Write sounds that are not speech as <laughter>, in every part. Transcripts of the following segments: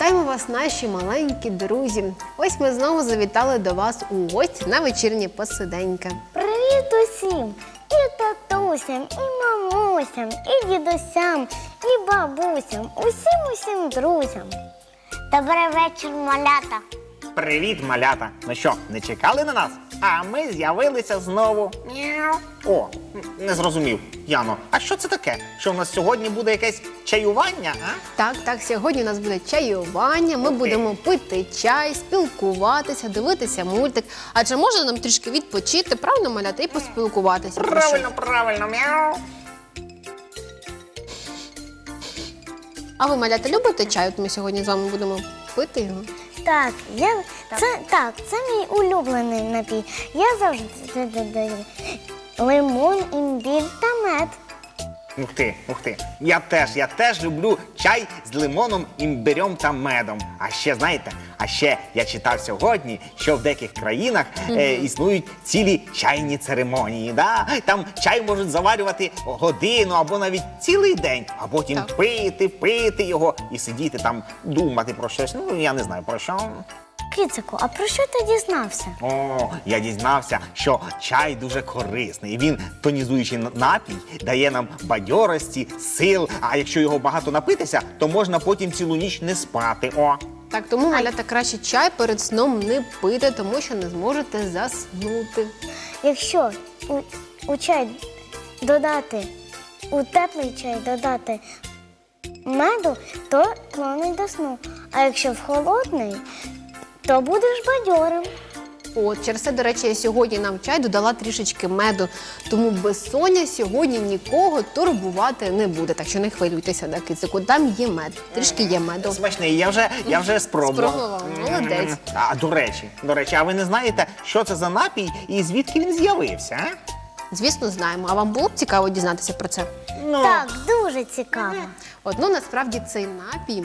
Вітаємо вас, наші маленькі друзі. Ось ми знову завітали до вас у гості на вечірнє посиденьке. Привіт усім! І татусям, і мамусям, і дідусям, і бабусям, усім усім друзям. Добрий вечір, малята. Привіт, малята! Ну що, не чекали на нас? А ми з'явилися знову. Мяу. О, не зрозумів. Яно, а що це таке? Що в нас сьогодні буде якесь чаювання? А? Так, так, сьогодні у нас буде чаювання. Ми ти. будемо пити чай, спілкуватися, дивитися мультик. Адже можна нам трішки відпочити, правильно маляти, і поспілкуватися. про Правильно, щось. правильно, мяу. А ви малята любите чай? От ми сьогодні з вами будемо пити його. Так, я це так, це мій улюблений напій. Я завжди додаю лимон, імбір та мед. Ух ти, ух ти. Я теж, я теж люблю чай з лимоном, імбирем та медом. А ще знаєте, а ще я читав сьогодні, що в деяких країнах е, існують цілі чайні церемонії. Да? Там чай можуть заварювати годину або навіть цілий день, а потім Так. пити, пити його і сидіти там, думати про щось. Ну я не знаю про що. Кицику, а про що ти дізнався? О, я дізнався, що чай дуже корисний. Він тонізуючий напій, дає нам бадьорості, сил. А якщо його багато напитися, то можна потім цілу ніч не спати. О, Так, тому малята краще чай перед сном не пити, тому що не зможете заснути. Якщо у, у чай додати, у теплий чай додати меду, то клонить до сну. А якщо в холодний, то будеш бадьорим. От через це, до речі, я сьогодні нам в чай додала трішечки меду. Тому безсоння сьогодні нікого турбувати не буде. Так що не хвилюйтеся на кицику. Там є мед. Трішки є меду. смачний, я вже, я вже спробував. Спробував, М, молодець. А до речі, до речі, а ви не знаєте, що це за напій і звідки він з'явився? А? Звісно, знаємо. А вам було б цікаво дізнатися про це? Ну, Так, дуже цікаво. От, ну насправді цей напій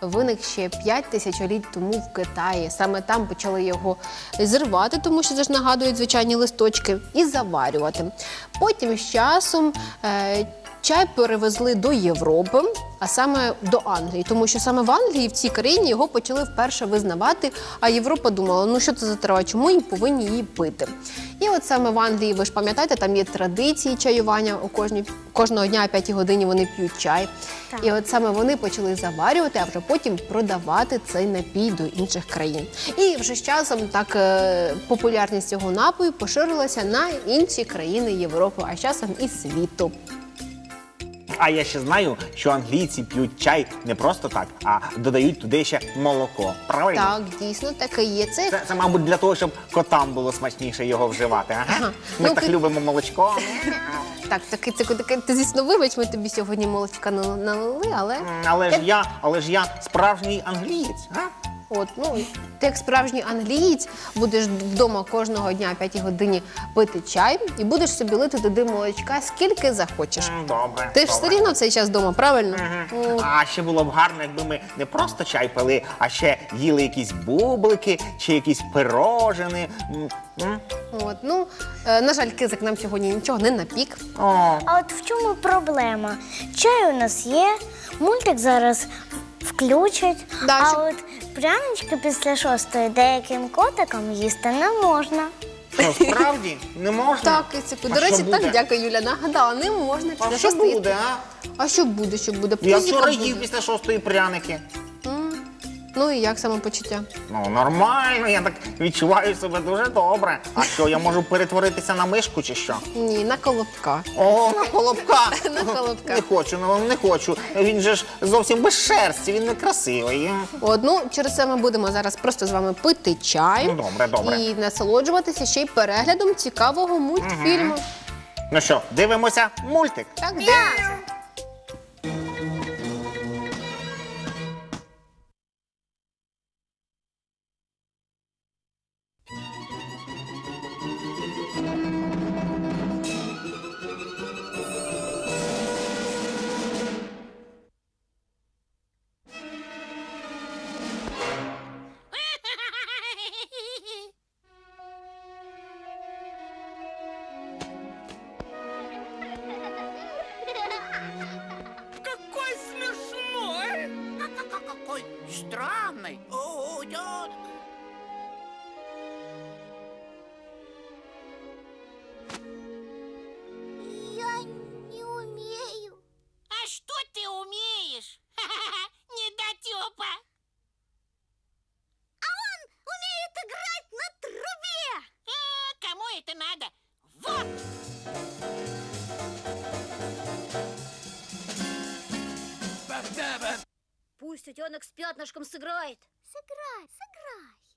виник ще 5 тисячоліть тому в Китаї. Саме там почали його зірвати, тому що це ж нагадують звичайні листочки, і заварювати. Потім з часом е, чай перевезли до Європи, а саме до Англії, тому що саме в Англії, в цій країні, його почали вперше визнавати. А Європа думала, ну що це за трава, чому їм повинні її пити. І от саме в Англії, ви ж пам'ятаєте, там є традиції чаювання у кожній кожного дня о 5 годині вони п'ють чай. Так. І от саме вони почали заварювати, а вже потім продавати цей напій до інших країн. І вже з часом так е, популярність цього напою поширилася на інші країни Європи, а з часом і світу. А я ще знаю, що англійці п'ють чай не просто так, а додають туди ще молоко. Правильно? Так, дійсно таке є. Це Це, це, мабуть, для того, щоб котам було смачніше його вживати. Ага. Ми Ну, так ки- любимо молочко. так, таке, це таке. Ти звісно, вибач, ми тобі сьогодні молочка нал- налили, але М, Але ж я, але ж я справжній англієць. А? От, ну, ти як справжній англієць будеш вдома кожного дня о 5 годині пити чай і будеш собі лити туди молочка, скільки захочеш. Добре. Ти ж все добре. рівно в цей час вдома, правильно? Мгм. А ще було б гарно, якби ми не просто чай пили, а ще їли якісь бублики чи якісь пирожини. М, м. От, ну, е, на жаль, кизик нам сьогодні нічого не напік. О, А от в чому проблема? Чай у нас є, мультик зараз включать, Да, а щоб- от прянички після шостої деяким котикам їсти не можна. що, справді? Не можна? Так, кицику. А До речі, що буде? так, дякую, Юля. Нагадала, не можна. А після що шостої- буде, а? А що буде, що буде? Я Пузіка вчора буде. їв після шостої пряники. Ну і як самопочуття? Ну, нормально, я так відчуваю себе дуже добре. А що, я можу перетворитися на мишку чи що? Ні, на колобка. О, на колобка. <laughs> На колобка. Не хочу, ну не хочу. Він же ж зовсім без шерсті, він не красивий. От, ну, через це ми будемо зараз просто з вами пити чай Ну, добре, добре. і насолоджуватися ще й переглядом цікавого мультфільму. Ну що, дивимося мультик. Так, дивимося. странный. О, идет. Пусть утенок с пятнышком сыграет. Сыграй, сыграй.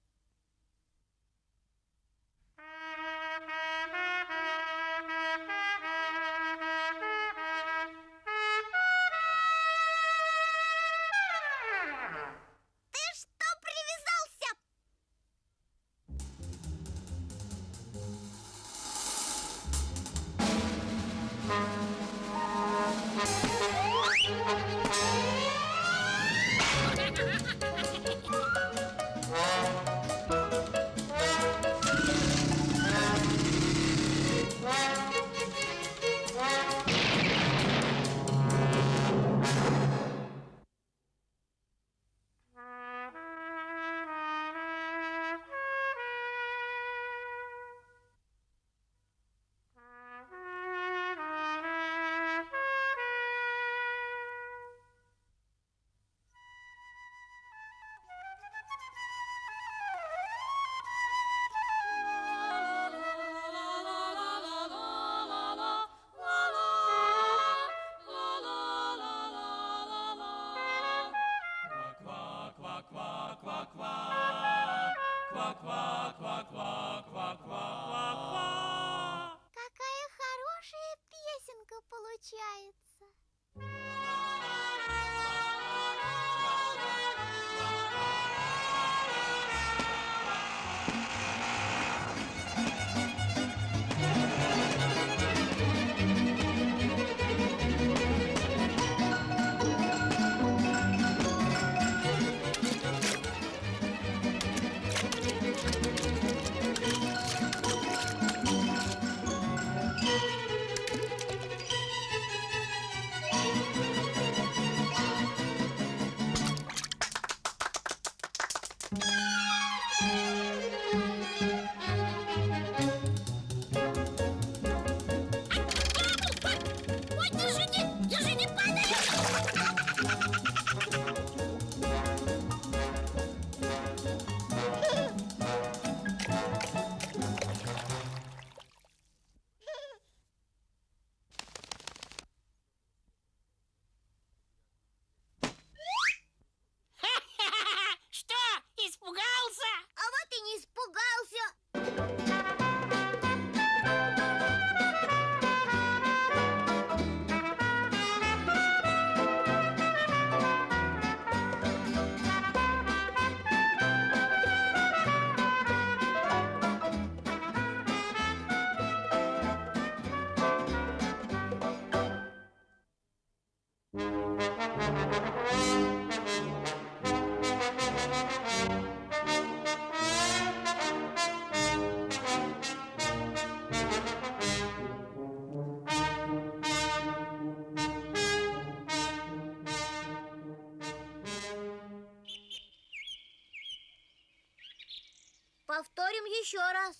Повторим еще раз.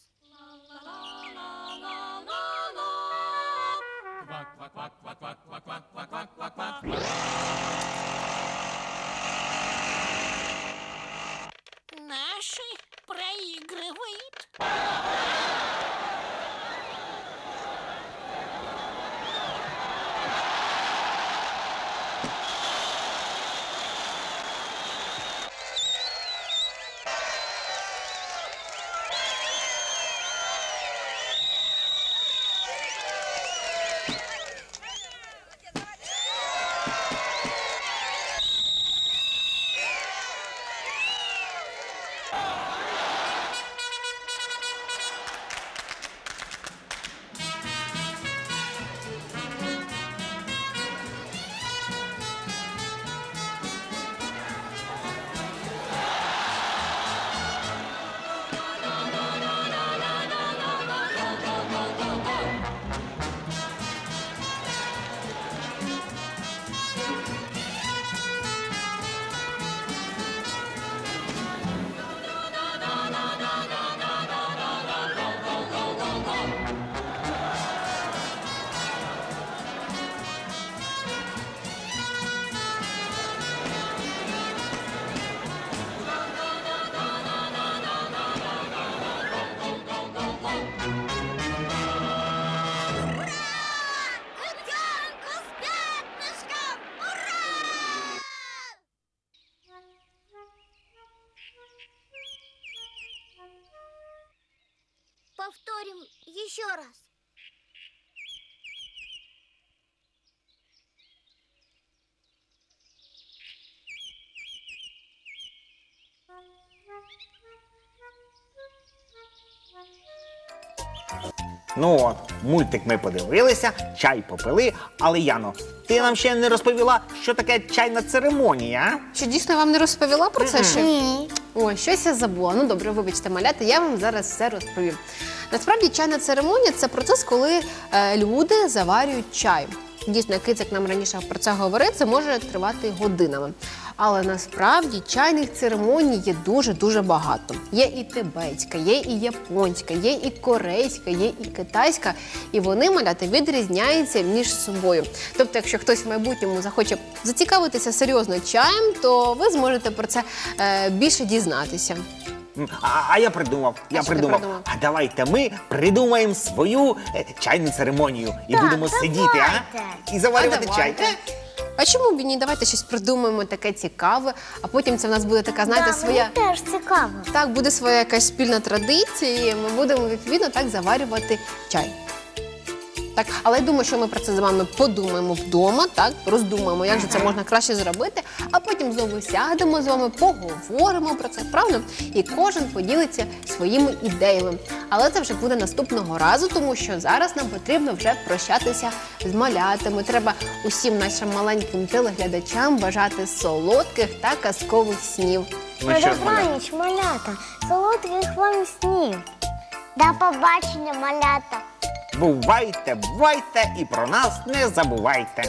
Наши проигрывают. Еще раз. Ну от, мультик ми подивилися, чай попили, але Яно, ти нам ще не розповіла, що таке чайна церемонія. а? Що дійсно вам не розповіла про це ще? Ні. Ой, щось я забула. Ну добре, вибачте, маляти, я вам зараз все розповім. Насправді чайна церемонія це процес, коли е, люди заварюють чай. Дійсно, кицик нам раніше про це говорив, це може тривати годинами. Але насправді чайних церемоній є дуже-дуже багато. Є і тибетська, є і японська, є і корейська, є і китайська, і вони маляти відрізняються між собою. Тобто, якщо хтось в майбутньому захоче зацікавитися серйозно чаєм, то ви зможете про це е, більше дізнатися. М, А, а я придумав, я що ти придумав. придумав? А давайте ми придумаємо свою е, чайну церемонію і Так, будемо сидіти, а? давайте. І заварювати А чай. давайте. А чому б і ні? Давайте щось придумаємо таке цікаве, а потім це в нас буде така, знаєте, Да, своя. Мені теж цікаво. Так, буде своя якась спільна традиція, і ми будемо відповідно так заварювати чай. Так, але я думаю, що ми про це з вами подумаємо вдома, так роздумаємо, як же це можна краще зробити, а потім знову сядемо з вами, поговоримо про це, правильно? І кожен поділиться своїми ідеями. Але це вже буде наступного разу, тому що зараз нам потрібно вже прощатися з малятами. Треба усім нашим маленьким телеглядачам бажати солодких та казкових снів. Ну? Добраніч, малята, солодких вам снів. До побачення, малята. Бувайте, бувайте і про нас не забувайте.